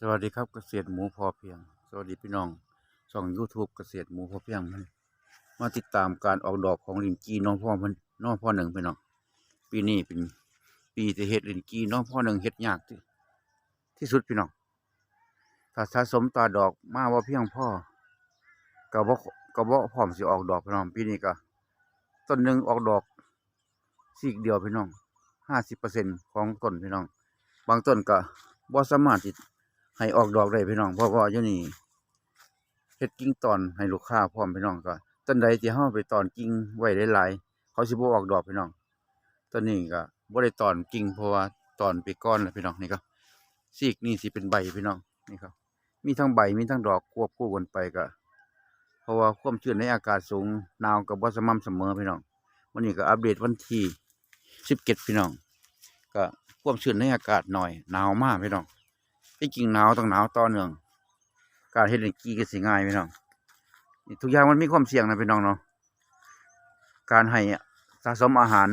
สวัสดีครับเกษตรหมูพอเพียง สวัสดีพี่น้องช่อง YouTube เกษตรหมูพอเพียงมันมาติดตามการออกดอกของลินจีน้องพ่อมันน้องพ่อหนึ่งพี่น้องปีนี้เป็นปีที่เฮ็ดลินจีน้องพ่อหนึ่งเฮ็ดยากที่ที่สุดพี่น้องถ้าสะสมตาดอกมาว่าเพียงพ่อกระบอกกระบอกพร้อมสิออกดอกพี่น้องปีนี้ก็ต้นหนึ่งออกดอกสีกเดียวพี่น้องห้าสิบเปอร์เซ็นของต้นพี่น้อง บางต้นก็บ่สามารถที่ ให้ออกดอกได้พี่น้องเพราะว่าอยู่นี่เฮ็ดกิ่งตอนให้ลูกค้าพร้อมพี่น้องก็ต้นใดที่เฮาไปตอนกิ่งไว้หลายๆเขาสิบ่ออกดอกพี่น้องต้นนี้ก็บ่ได้ตอนกิ่งเพราะว่าตอนไปก้อนแล้วพี่น้องนี่ก็ซีกนี่สิเป็นใบพี่น้องนี่ครับมีทั้งใบมีทั้งดอกควบคู่กันไปก็เพราะว่าความชื้นในอากาศสูงหนาวก็บ่สม่ำเสมอพี่น้องวันนี้ก็อัปเดตวันที่17พี่น้อง ก็ความชื้นในอากาศหน่อยหนาวมากพี่น้อง ที่จริงหนาวต้องหนาวต่อเนื่อง การเฮ็ดให้กีก็สิง่ายพี่น้องนี่ทุกอย่างมันมีความเสี่ยงนะพี่น้องเนาะการให้สะสมอาหาร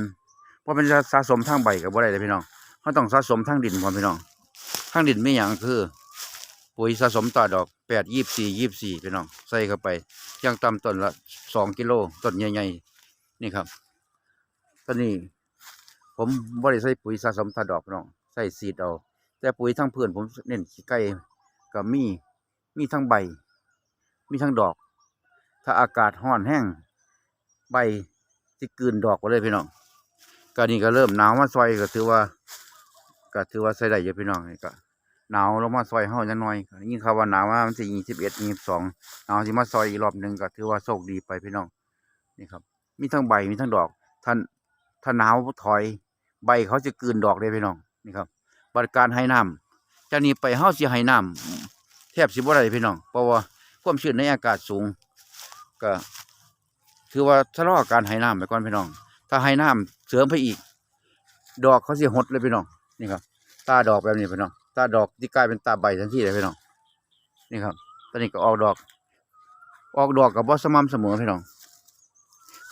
เพราะเป็นสะสมทางใบกับบ่ได้เลยพี่น้องเขาต้องสะสมทางดินพอพี่น้องทางดินไม่อย่างคือปุ๋ยสะสมต่อดอกแปดยี่สี่ยี่สี่พี่น้องใส่เข้าไปย่างต่ำต้นละสองกิโลต้นใหญ่ๆนี่ครับตอนนี้ ผมบ่ได้ใส่ปุ๋ยสะสมต่อดอกพี่น้องใส่ซีดเอา แต่ปุ๋ยทั้งเพื่อนผมเน้นขี้ไก่กับมีมีทั้งใบ มีทั้งดอก ถ้าอากาศร้อนแห้ง ใบที่กลืนดอกไปเลยพี่น้องก็นี่ก็เริ่มหนาวมาซอยก็ถือว่า ก็ถือว่าใส่ได้เยอะพี่น้องนี่ก็หนาวลงมาซอยเฮาจังหน่อยยินข่าวว่าหนาวว่ามันสิยี่สิบเอ็ดยี่สิบสองหนาวสิมาซอยอีกรอบหนึ่งก็ถือว่าโชคดีไปพี่น้องนี่ครับ มีทั้งใบมีทั้งดอกท่านถ้าหนาวถอย ใบเขาจะกลืนดอกเลยพี่น้องนี่ครับ บริการให้น้ำจากนี้ไปเฮาสิให้น้ำแทบสิบ่ได้พี่น้องเพราะว่าความชื้นในอากาศสูง ก็ถือว่าชะลอการให้น้ำไปก่อนพี่น้อง ถ้าให้น้ำเสริมไปอีก ดอกเขาสิหดเลยพี่น้องนี่ครับ ตาดอกแบบนี้พี่น้องตาดอกที่กลายเป็นตาใบทันทีเลยพี่น้องนี่ครับตอนนี้ก็ออกดอก ออกดอกกับบ่สม่ำเสมอพี่น้อง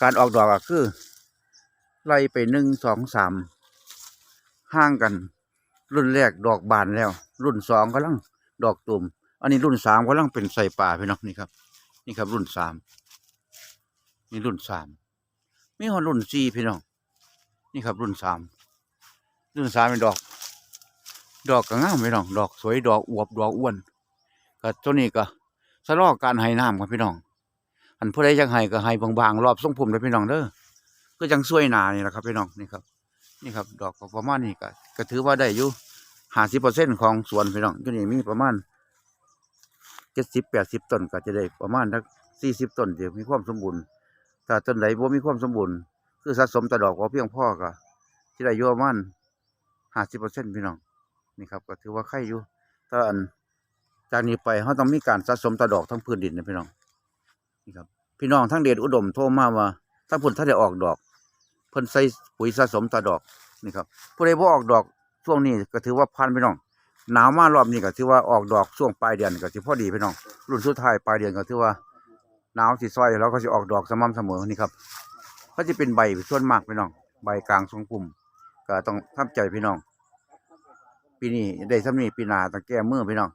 การออกดอกก็คือ ไล่ไปหนึ่งสองสามห่างกัน รุ่นแรกดอกบานแล้ว รุ่นสองกำลังดอกตุ่มอันนี้รุ่นสามกำลังเป็นใส่ป่าพี่น้องนี่ครับ นี่ครับ รุ่นสามนี่รุ่นสามมีหอรุ่นสี่พี่น้องนี่ครับ รุ่นสามรุ่นสามเป็นดอก ดอกก็งามพี่น้อง ดอกสวยดอกอวบดอกอ้วนก็ตัวนี้ก็สะลอกการให้น้ำครับพี่น้อง อันผู้ใดยากให้ก็ให้บางๆรอบทรงผมเลยพี่น้องเด้อก็จังสวยหนานี่แหละครับพี่น้องนี่ครับ นี่ครับดอกก็ประมาณนี้ก็ก็ถือว่าได้อยู่ห้าสิบเปอร์เซ็นของสวนพี่น้องก็นี่มีประมาณเจ็ดสิบแปดสิบต้นก็จะได้ประมาณทักสี่สิบต้นเดี๋ยวมีความสมบูรณ์ถ้าต้นไหนบ่มีความสมบูรณ์คือสะสมแต่ดอกพอเพียงพ่อก็ที่ได้อยู่ประมาณห้าสิบเปอร์เซ็นพี่น้องนี่ครับก็ถือว่าไข่อยู่ถ้าอันจากนี้ไปเขาต้องมีการสะสมต่ดอกทั้งพื้นดินนะพี่น้องนี่ครับ พี่น้องทั้งเดชอุดมโทรมาว่าถ้าพุ่นถ้าได้ออกดอก เพิ่นใส่ปุ๋ยสะสมตาดอกนี่ครับผู้ใดบ่ออกดอกช่วงนี้ก็ถือว่าพันพี่น้องหนาวมารอบนี้ก็ถือว่าออกดอกช่วงปลายเดือนก็สิพอดีพี่น้องรุ่นสุดท้ายปลายเดือนก็ถือว่าหนาวสิซอยแล้วก็สิออกดอกสม่ำเสมอนี่ครับก็จะเป็นใบส่วนมากพี่น้อง ใบกลางทรงปุ่มก็ต้องทำใจพี่น้อง ปีนี้ได้สำนี้ปีหน้าต้องแก้มือพี่น้อง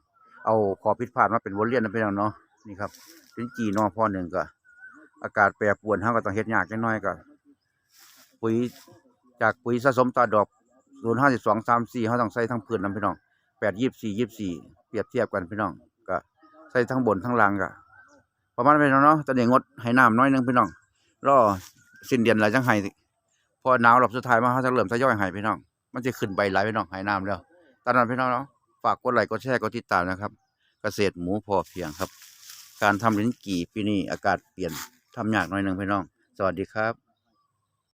เอาขอผิดพลาดมาเป็นบทเรียนนะพี่น้องเนาะนี่ครับเป็นจีนอพ่อหนึ่งก็ อากาศแปรปรวนเฮาก็ต้องเฮ็ดยากจักหน่อยก็ ปุ๋ยจากปุ๋ยสะสมต่อดอกศูนย์ห้าสิบสองสามสี่เขาต้องใส่ทั้งพื้นนํพี่น้องแปดยี่สี่ยี่สี่เปรียบเทียบกันพี่น้องก็ใส่ทั้งบนทั้งล่างก็ประมาณนี้องเนาะตอนนี้งดให้น้ำน้อยนึงพี่น้องรอสิ้นเดือนแล้วจังให้พอหนาวรอบสุดท้ายมาเขาจะเริ่มทยอยให้พี่น้อง มันจะขึ้นใบไหลพี่น้องให้น้ำแล้วตอนนั้นพี่น้องเนาะฝากกดไลค์กดแชร์กดติดตามนะครับ เกษตรหมูพอเพียงครับ การทำลิ้นกี่ปีนี้อากาศเปลี่ยนทำยากหน่อยหนึงพี่น้อง สวัสดีครับ